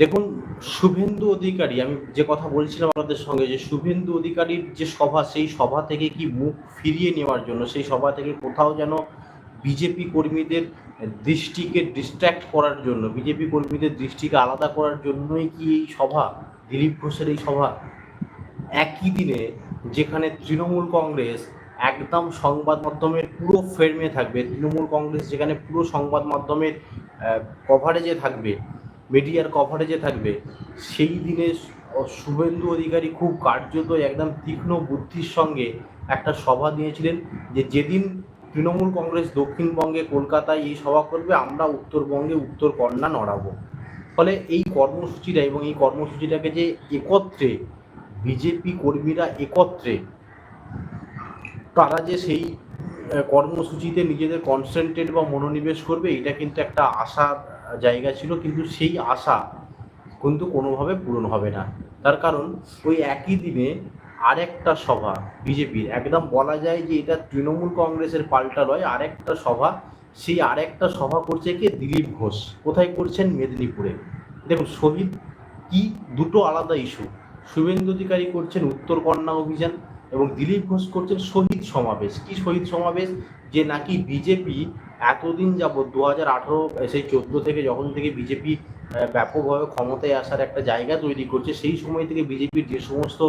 দেখুন, শুভেন্দু অধিকারী, আমি যে কথা বলছিলাম আপনাদের সঙ্গে, যে শুভেন্দু অধিকারীর যে সভা, সেই সভা থেকে কি মুখ ফিরিয়ে নেওয়ার জন্য, সেই সভা থেকে কোথাও যেন বিজেপি কর্মীদের দৃষ্টিকে ডিস্ট্র্যাক্ট করার জন্য, বিজেপি কর্মীদের দৃষ্টিকে আলাদা করার জন্যই কি এই সভা, দিলীপ ঘোষের এই সভা? একই দিনে যেখানে তৃণমূল কংগ্রেস একদম সংবাদ মাধ্যমের পুরো ফ্রেমে থাকবে, তৃণমূল কংগ্রেস যেখানে পুরো সংবাদ মাধ্যমের কভারেজে থাকবে মিডিয়ার কভারেজে থাকবে, সেই দিনে শুভেন্দু অধিকারী খুব কার্যত একদম তীক্ষ্ণ বুদ্ধির সঙ্গে একটা সভা দিয়েছিলেন যে যেদিন তৃণমূল কংগ্রেস দক্ষিণবঙ্গে, কলকাতায় এই সভা করবে, আমরা উত্তরবঙ্গে উত্তর কন্যা নড়াবো। ফলে এই কর্মসূচিটা এবং এই কর্মসূচিটাকে যে একত্রে বিজেপি কর্মীরা একত্রে, তারা যে সেই কর্মসূচিতে নিজেদের কনসেন্ট্রেট বা মনোনিবেশ করবে, এটা কিন্তু একটা আশার জায়গা ছিল, কিন্তু সেই আশা কিন্তু কোনোভাবে পূরণ হবে না। তার কারণ, ওই একই দিনে আরেকটা সভা বিজেপির, একদম বলা যায় যে এটা তৃণমূল কংগ্রেসের পাল্টা নয় আরেকটা সভা, সেই আরেকটা সভা করছে কে? দিলীপ ঘোষ। কোথায় করছেন? মেদিনীপুরে। দেখুন, শহীদ কি দুটো আলাদা ইস্যু শুভেন্দু অধিকারী করছেন উত্তর কন্যা অভিযান এবং দিলীপ ঘোষ করছেন শহীদ সমাবেশ। কি শহীদ সমাবেশ? যে নাকি বিজেপি এতদিন যাবৎ দু হাজার আঠারো সেই চোদ্দ থেকে যখন থেকে বিজেপি ব্যাপকভাবে ক্ষমতায় আসার একটা জায়গা তৈরি করছে সেই সময় থেকে বিজেপির যে সমস্ত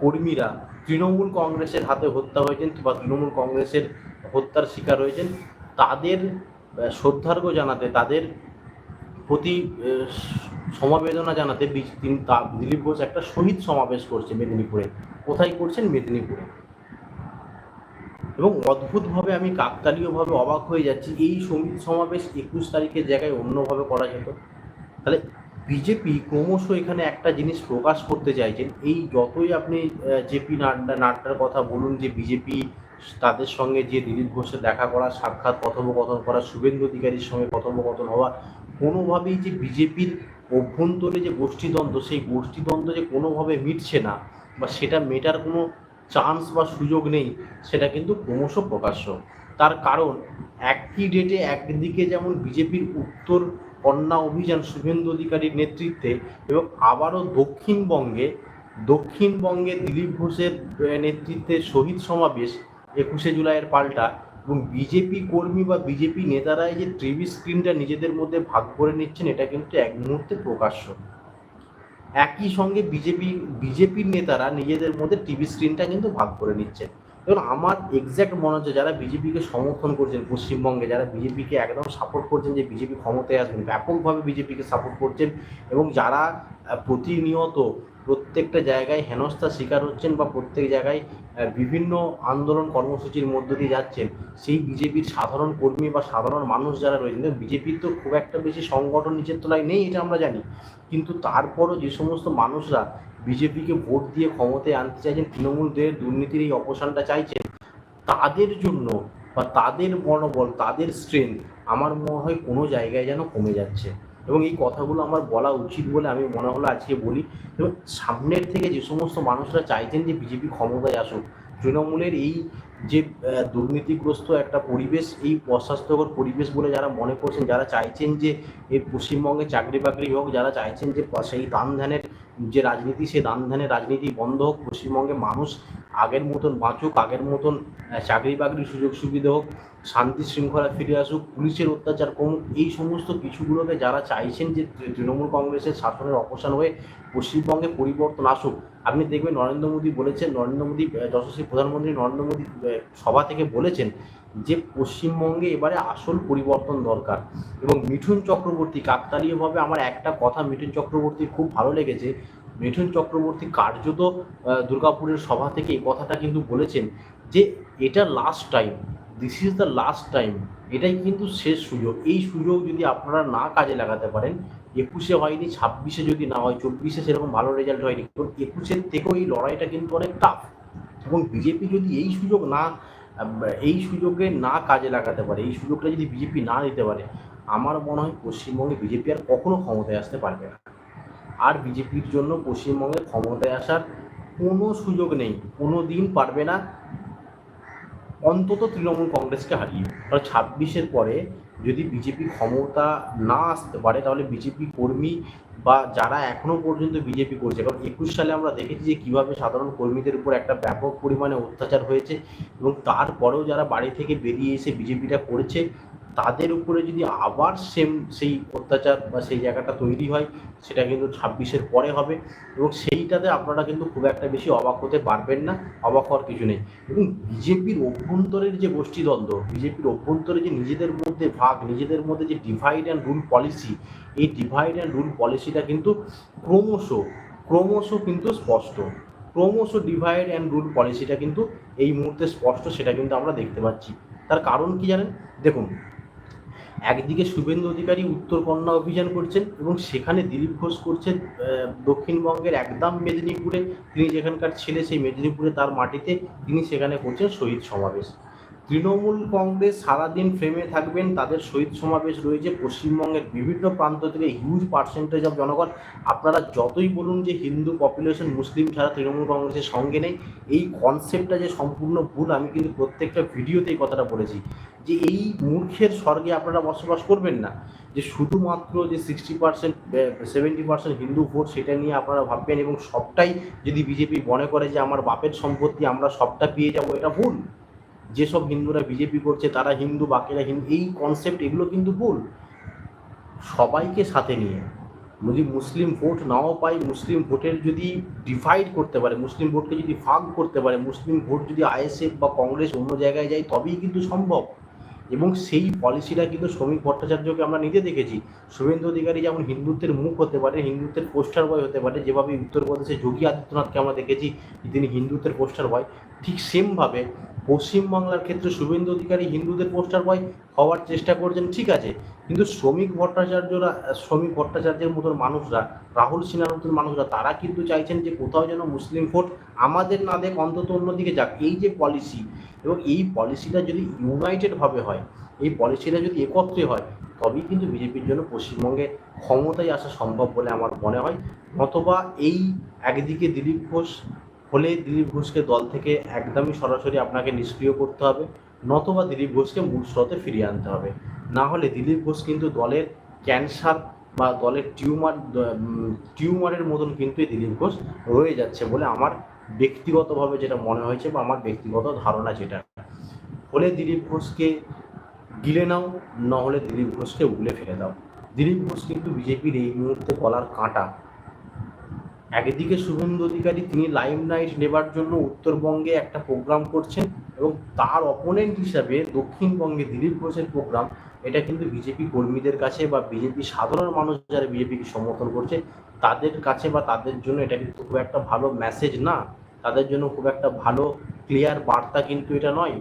কর্মীরা তৃণমূল কংগ্রেসের হাতে হত্যা হয়েছেন বা তৃণমূল কংগ্রেসের হত্যার শিকার হয়েছেন তাদের আহ, শ্রদ্ধার্ঘ্য জানাতে তাদের প্রতি সমবেদনা জানাতে দিলীপ ঘোষ একটা শহীদ সমাবেশ করছে মেদিনীপুরে। কোথায় করছেন? মেদিনীপুরে। এবং অদ্ভুতভাবে আমি কাকতালীয়ভাবে অবাক হয়ে যাচ্ছি। এই সংগীত সমাবেশ একুশ তারিখের জায়গায় অন্যভাবে করা যেত। তাহলে বিজেপি ক্রমশ এখানে একটা জিনিস প্রকাশ করতে চাইছেন। এই যতই আপনি জেপি নাড্ডা নাড্ডার কথা বলুন যে বিজেপি তাদের সঙ্গে যে দিলীপ ঘোষের দেখা করা, সাক্ষাৎ কথোপকথন করা, শুভেন্দু অধিকারীর সঙ্গে কথোপকথন হওয়া, কোনোভাবেই যে বিজেপির অভ্যন্তরে যে গোষ্ঠীদ্বন্দ্ব, সেই গোষ্ঠীদ্বন্দ্ব যে কোনোভাবে মিটছে না বা সেটা মেটার কোনো চান্স বা সুযোগ নেই, সেটা কিন্তু ক্রমশ প্রকাশ্য। তার কারণ, একই ডেটে একদিকে যেমন বিজেপির উত্তর কন্যা অভিযান শুভেন্দু অধিকারীর নেতৃত্বে এবং আবারও দক্ষিণবঙ্গে দক্ষিণবঙ্গে দিলীপ ঘোষের নেতৃত্বে শহীদ সমাবেশ একুশে জুলাইয়ের পাল্টা এবং বিজেপি কর্মী বা বিজেপি নেতারাই যে টিভি স্ক্রিনটা নিজেদের মধ্যে ভাগ করে নিচ্ছেন, এটা কিন্তু এক মুহূর্তে প্রকাশ্য। একই সঙ্গে বিজেপি বিজেপির নেতারা নিজেদের মধ্যে টিভি স্ক্রিনটা কিন্তু ভাগ করে নিচ্ছেন। এবং আমার এক্স্যাক্ট মনে হচ্ছে যারা বিজেপিকে সমর্থন করছেন, পশ্চিমবঙ্গে যারা বিজেপিকে একদম সাপোর্ট করছেন, যে বিজেপি ক্ষমতায় আসবেন, ব্যাপকভাবে বিজেপিকে সাপোর্ট করছেন এবং যারা প্রতিনিয়ত প্রত্যেকটা জায়গায় হেনস্থার শিকার হচ্ছেন বা প্রত্যেক জায়গায় বিভিন্ন আন্দোলন কর্মসূচির মধ্য দিয়ে যাচ্ছেন, সেই বিজেপির সাধারণ কর্মী বা সাধারণ মানুষ যারা রয়েছেন বিজেপির তো খুব একটা বেশি সংগঠন নিচের তলায় নেই, এটা আমরা জানি। কিন্তু তারপরও যে সমস্ত মানুষরা বিজেপিকে ভোট দিয়ে ক্ষমতায় আনতে চাইছেন তৃণমূল তৃণমূলদের দুর্নীতির এই অবসানটা চাইছেন, তাদের জন্য বা তাদের মনোবল, তাদের স্ট্রেংথ আমার মনে হয় কোনো জায়গায় যেন কমে যাচ্ছে। এবং এই কথাগুলো আমার বলা উচিত বলে আমি মনে হলো আজকে বলি। এবং সামনের থেকে যে সমস্ত মানুষরা চাইছেন যে বিজেপি ক্ষমতায় আসুক, তৃণমূলের এই যে দুর্নীতিগ্রস্ত একটা পরিবেশ, এই অস্বাস্থ্যকর পরিবেশ বলে যারা মনে করছেন, যারা চাইছেন যে এই পশ্চিমবঙ্গে চাকরি বাকরি হোক, যারা চাইছেন যে সেই দান ধ্যানের যে রাজনীতি সে দান ধ্যানের রাজনীতি বন্ধ হোক পশ্চিমবঙ্গে মানুষ আগের মতন বাঁচুক, আগের মতন চাকরি বাকরির সুযোগ সুবিধা হোক, শান্তি শৃঙ্খলা ফিরে আসুক, পুলিশের অত্যাচার কমুক এই সমস্ত কিছুগুলোকে যারা চাইছেন যে তৃণমূল কংগ্রেসের শাসনের অবসান হয়ে পশ্চিমবঙ্গে পরিবর্তন আসুক, আপনি দেখবেন নরেন্দ্র মোদী বলেছেন, নরেন্দ্র মোদী যশস্বী প্রধানমন্ত্রী নরেন্দ্র মোদী সভা থেকে বলেছেন যে পশ্চিমবঙ্গে এবারে আসল পরিবর্তন দরকার। এবং মিঠুন চক্রবর্তী, কাকতালীয়ভাবে আমার একটা কথা, মিঠুন চক্রবর্তীর খুব ভালো লেগেছে মিঠুন চক্রবর্তী কার্যত দুর্গাপুরের সভা থেকে এই কথাটা কিন্তু বলেছেন যে এটা last time this is the last time এটাই কিন্তু শেষ সুযোগ। এই সুযোগ যদি আপনারা না কাজে লাগাতে পারেন, একুশে হয়নি, ছাব্বিশে যদি না হয়, চব্বিশে সেরকম ভালো রেজাল্ট হয়নি, কারণ একুশের থেকেও এই লড়াইটা কিন্তু অনেক টাফ এবং বিজেপি যদি এই সুযোগ না, এই সুযোগে না কাজে লাগাতে পারে, এই সুযোগটা যদি বিজেপি না দিতে পারে, আমার মনে হয় পশ্চিমবঙ্গে বিজেপি আর কখনো ক্ষমতায় আসতে পারবে না। আর বিজেপির জন্য পশ্চিমবঙ্গে ক্ষমতায় আসার কোনো সুযোগ নেই, কোনো দিন পারবে না। অন্তত তৃণমূল কংগ্রেসকে হারিয়ে। কারণ ছাব্বিশের পরে যদি বিজেপি ক্ষমতা না আসতে পারে, তাহলে বিজেপি কর্মী বা যারা এখনও পর্যন্ত বিজেপি করছে, কারণ একুশ সালে আমরা দেখেছি যে কীভাবে সাধারণ কর্মীদের উপর একটা ব্যাপক পরিমাণে অত্যাচার হয়েছে এবং তারপরেও যারা বাড়ি থেকে বেরিয়ে এসে বিজেপিটা করেছে তাদের উপরে যদি আবার সেম সেই অত্যাচার বা সেই জায়গাটা তৈরি হয়, সেটা কিন্তু ছাব্বিশের পরে হবে এবং সেইটাতে আপনারা কিন্তু খুব একটা বেশি অবাক হতে পারবেন না, অবাক হওয়ার কিছু নেই। এবং বিজেপির অভ্যন্তরের যে গোষ্ঠীদ্বন্দ্ব, বিজেপির অভ্যন্তরে যে নিজেদের মধ্যে ভাগ, নিজেদের মধ্যে যে ডিভাইড অ্যান্ড রুল পলিসি এই ডিভাইড অ্যান্ড রুল পলিসিটা কিন্তু ক্রমশ ক্রমশ কিন্তু স্পষ্ট। ক্রমশ ডিভাইড অ্যান্ড রুল পলিসিটা কিন্তু এই মুহূর্তে স্পষ্ট, সেটা কিন্তু আমরা দেখতে পাচ্ছি। তার কারণ কি জানেন? দেখুন একদিকে শুভেন্দু অধিকারী উত্তর কন্যা অভিযান করছেন এবং সেখানে দিলীপ ঘোষ করছেন দক্ষিণবঙ্গের একদম মেদিনীপুরে। তিনি যেখানকার ছেলে, সেই মেদিনীপুরে তার মাটিতে তিনি সেখানে করছেন শহীদ সমাবেশ। তৃণমূল কংগ্রেস সারাদিন ফ্রেমে থাকবেন, তাদের শহীদ সমাবেশ রয়েছে। পশ্চিমবঙ্গের বিভিন্ন প্রান্ত থেকে হিউজ পার্সেন্টেজ অফ জনগণ। আপনারা যতই বলুন যে হিন্দু পপুলেশন মুসলিম ছাড়া তৃণমূল কংগ্রেসের সঙ্গে নেই, এই কনসেপ্টটা যে সম্পূর্ণ ভুল, আমি কিন্তু প্রত্যেকটা ভিডিওতে এই কথাটা বলেছি। যে এই মূর্খের স্বর্গে আপনারা বসবাস করবেন না। যে শুধুমাত্র যে sixty percent seventy percent Hindu vote, সেটা নিয়ে আপনারা ভাববেন এবং সবটাই যদি বিজেপি মনে করে যে আমার বাপের সম্পত্তি, আমরা সবটা পেয়ে যাব, এটা ভুল। যেসব হিন্দুরা বিজেপি করছে, তারা হিন্দু, বাকিরা হিন্দু, এই কনসেপ্ট এগুলো কিন্তু ভুল। সবাইকে সাথে নিয়ে, যদি মুসলিম ভোট নাও পাই মুসলিম ভোটের যদি ডিভাইড করতে পারে, মুসলিম ভোটকে যদি ভাগ করতে পারে, মুসলিম ভোট যদি আইএসএফ বা কংগ্রেস অন্য জায়গায় যায়, তবেই কিন্তু সম্ভব। এবং সেই পলিসিটা কিন্তু শ্রমিক ভট্টাচার্যকে আমরা নিজে দেখেছি। শুভেন্দু অধিকারী যেমন হিন্দুত্বের মুখ হতে পারে, হিন্দুত্বের পোস্টার বয় হতে পারে, যেভাবে উত্তরপ্রদেশে যোগী আদিত্যনাথকে আমরা দেখেছি, তিনি হিন্দুত্বের পোস্টার বয় ঠিক সেমভাবে পশ্চিমবাংলার ক্ষেত্রে শুভেন্দু অধিকারী হিন্দুদের পোস্টার বয় হওয়ার চেষ্টা করছেন, ঠিক আছে। কিন্তু শ্রমিক ভট্টাচার্যরা, শ্রমিক ভট্টাচার্যের মতন মানুষরা, রাহুল সিনহার মতন মানুষরা, তারা কিন্তু চাইছেন যে কোথাও যেন মুসলিম ভোট আমাদের না দেখ, অন্তত অন্যদিকে যাক। এই যে পলিসি এবং এই পলিসিটা যদি ইউনাইটেডভাবে হয়, এই পলিসিটা যদি একত্রে হয়, তবেই কিন্তু বিজেপির জন্য পশ্চিমবঙ্গে ক্ষমতায় আসা সম্ভব বলে আমার মনে হয়। নতবা এই একদিকে দিলীপ ঘোষ হলে দিলীপ ঘোষকে দল থেকে একদমই সরাসরি আপনাকে নিষ্ক্রিয় করতে হবে, নতবা দিলীপ ঘোষকে মূল স্রোতে ফিরিয়ে আনতে হবে। না হলে দিলীপ ঘোষ কিন্তু দলের ক্যান্সার বা দলের টিউমার টিউমারের মতন কিন্তু এই দিলীপ ঘোষ রয়ে যাচ্ছে বলে আমার ব্যক্তিগতভাবে যেটা মনে হয়েছে বা আমার ব্যক্তিগত ধারণা যেটা। হলে দিলীপ ঘোষকে গিলে নাও, না হলে দিলীপ ঘোষকে উগলে ফেলে দাও। দিলীপ ঘোষ কিন্তু বিজেপির এই মুহূর্তে গলার কাঁটা একদিকে শুভেন্দু অধিকারী, তিনি লাইমলাইট নেবার জন্য উত্তরবঙ্গে একটা প্রোগ্রাম করছেন এবং তার অপোনেন্ট হিসাবে দক্ষিণবঙ্গে দিলীপ ঘোষের প্রোগ্রাম, এটা কিন্তু বিজেপি কর্মীদের কাছে বা বিজেপি সাধারণ মানুষ যারা বিজেপিকে সমর্থন করছে, তাদের কাছে বা তাদের জন্য এটা কিন্তু খুব একটা ভালো মেসেজ না। তাদের জন্য খুব একটা ভালো ক্লিয়ার বার্তা কিন্তু এটা নয়।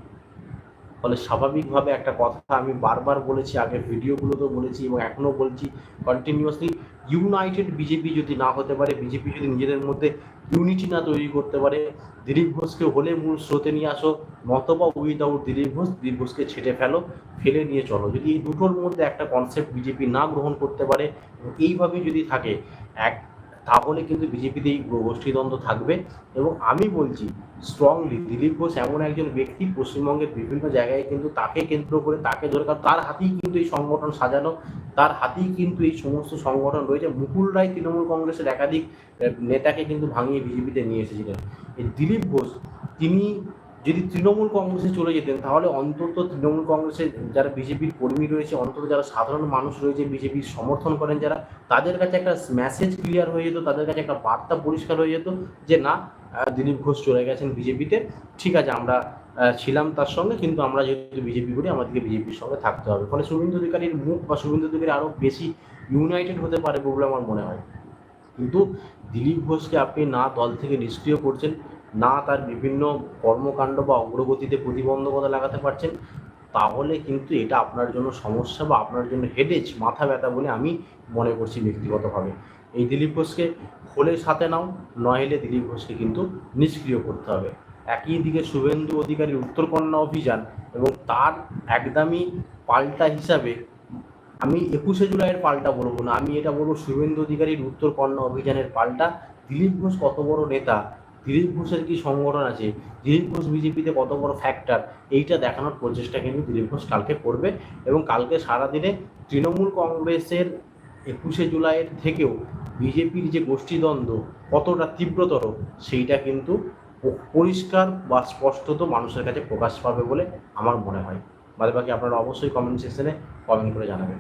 ফলে স্বাভাবিকভাবে একটা কথা আমি বারবার বলেছি আগে ভিডিওগুলোতেও বলেছি এবং এখনও বলছি কন্টিনিউয়াসলি ইউনাইটেড বিজেপি যদি না হতে পারে, বিজেপি যদি নিজেদের মধ্যে ইউনিটি না তৈরি করতে পারে, দিলীপ ঘোষকে হলে মূল স্রোতে নিয়ে আসো, নতবা উইদাউট দিলীপ ঘোষ, দিলীপ ঘোষকে ছেটে ফেলো, ফেলে নিয়ে চলো। যদি এই দুটোর মধ্যে একটা কনসেপ্ট বিজেপি না গ্রহণ করতে পারে এইভাবে যদি থাকে, এক তাহলে কিন্তু বিজেপিতে এই গোষ্ঠীদ্বন্দ্ব থাকবে। এবং আমি বলছি স্ট্রংলি দিলীপ ঘোষ এমন একজন ব্যক্তি পশ্চিমবঙ্গের বিভিন্ন জায়গায় কিন্তু তাকে কেন্দ্র করে তাকে ধরে কারণ তার হাতেই কিন্তু এই সংগঠন সাজানো, তার হাতেই কিন্তু এই সমস্ত সংগঠন রয়েছে। মুকুল রায় তৃণমূল কংগ্রেসের একাধিক নেতাকে কিন্তু ভাঙিয়ে বিজেপিতে নিয়ে এসেছিলেন। এই দিলীপ ঘোষ, তিনি যদি তৃণমূল কংগ্রেসে চলে যেতেন, তাহলে অন্তত তৃণমূল কংগ্রেসের যারা বিজেপির কর্মী রয়েছে, অন্তত যারা সাধারণ মানুষ রয়েছে, বিজেপির সমর্থন করেন যারা, তাদের কাছে একটা মেসেজ ক্লিয়ার হয়ে যেত, তাদের কাছে একটা বার্তা পরিষ্কার হয়ে যেত যে, না দিলীপ ঘোষ চলে গেছেন বিজেপিতে, ঠিক আছে, আমরা ছিলাম তার সঙ্গে, কিন্তু আমরা যেহেতু বিজেপি করি আমাদেরকে বিজেপির সঙ্গে থাকতে হবে। ফলে শুভেন্দু অধিকারীর মুখ বা শুভেন্দু অধিকারী আরও বেশি ইউনাইটেড হতে পারে বলে আমার মনে হয়। কিন্তু দিলীপ ঘোষকে আপনি না দল থেকে নিষ্ক্রিয় করছেন না তার বিভিন্ন কর্মকাণ্ড বা অগ্রগতিতে প্রতিবন্ধকতা লাগাতে পারছেন, তাহলে কিন্তু এটা আপনার জন্য সমস্যা বা আপনার জন্য হেডেজ মাথা ব্যথা বলে আমি মনে করছি ব্যক্তিগতভাবে। এই দিলীপ ঘোষকে হলে সাথে নাও, নইলে দিলীপ ঘোষকে কিন্তু নিষ্ক্রিয় করতে হবে। একই দিকে শুভেন্দু অধিকারীর উত্তরকন্যা অভিযান এবং তার একদমই পাল্টা হিসাবে আমি একুশে জুলাইয়ের পাল্টা বলব না, আমি এটা বলব শুভেন্দু অধিকারীর উত্তরকন্যা অভিযানের পাল্টা। দিলীপ ঘোষ কত বড় নেতা দিলীপ ঘোষের কি সংগঠন আছে? দিলীপ ঘোষ বিজেপিতে কত বড় ফ্যাক্টর এইটা দেখানোর প্রচেষ্টা কিন্তু দিলীপ ঘোষ কালকে করবে এবং কালকে সারাদিনে তৃণমূল কংগ্রেসের একুশে জুলাইয়ের থেকেও বিজেপির যে গোষ্ঠীদ্বন্দ্ব কতটা তীব্রতর সেইটা কিন্তু পরিষ্কার বা স্পষ্টত মানুষের কাছে প্রকাশ পাবে বলে আমার মনে হয়। বাদে বাকি আপনারা অবশ্যই কমেন্ট সেকশনে কমেন্ট করে জানাবেন।